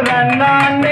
வர்ற நான்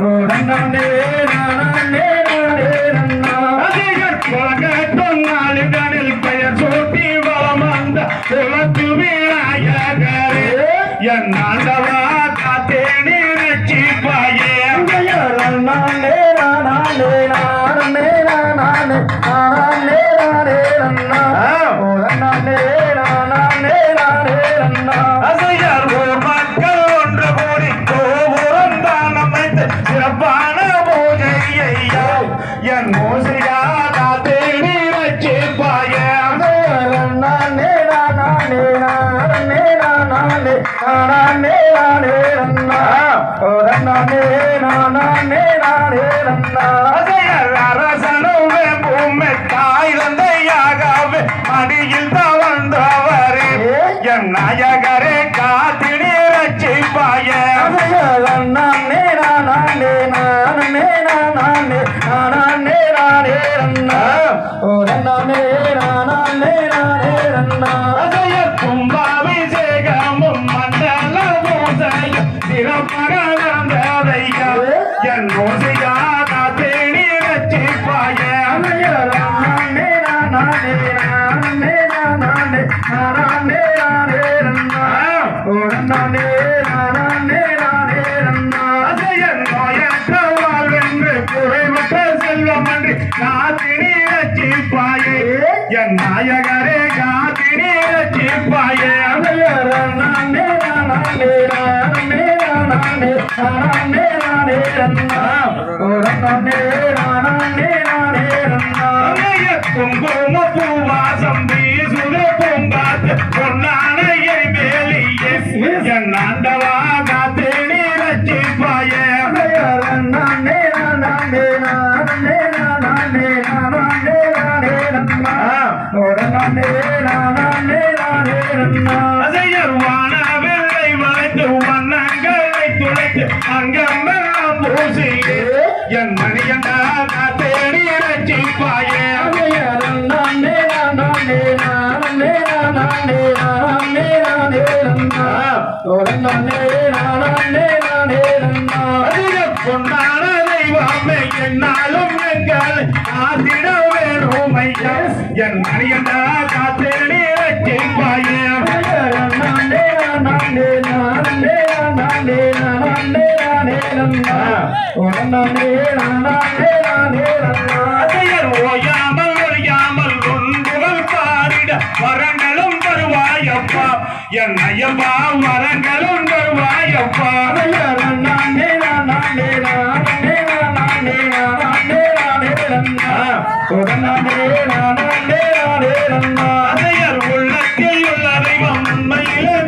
ஓ நானே நானே நன்னா ஓ நானே நானே நானே நன்னா அரசனோவே பூமி தாய் தந்தையாகவே மடியில் தவழ்ந்தவரே என் நாயகரே காத்தினி ரட்சிப்பாய நானே நானே நானே நானே நானே நானே நன்னா ஓ நானே அசையர்வான வெள்ளை வளைத்து வண்ணங்களை துளைத்து அங்கமெல்லாம் பூசியே என் மணியண்டா காத்தேடி ரட்சிப்பாயே கொண்டா ஆளுமைகள் காத்திட வேணும் ஐயா என் மணியண்டா காத்து நீரட்டிப்பாயே ஓயாமல் ஒழியாமல் ஒன்றுகள் பாரிட வரங்களும் வருவாயப்பா என் ஐயப்பா வரங்களும் வருவாயப்பா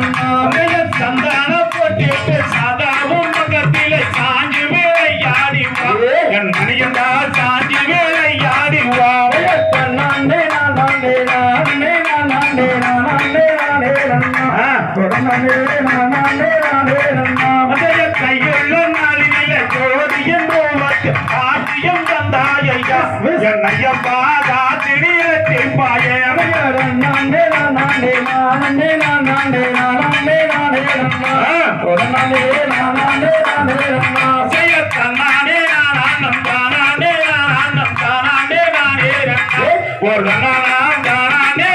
சந்தான போட்டிட்டு சாதாவும் பக்கத்தில சாஞ்சி வேலையாடிவா என் மணியண்டா சாஞ்சி வேலையாடிவா நானே நானே நானே நானே நானே நானே நானே நானே நானே நானே என்னையப்பா காத்திரத்தில் பாய அசைய தன்னானே நானானம் தானானே நானானம் தானானே நானே ரண்ணா ஒரு நானாம் தானானே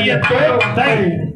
நானே ரண்ணா தாந்தைய தகதையதோம் திகதையதோம் தாதாதைய தையத்தோம் தை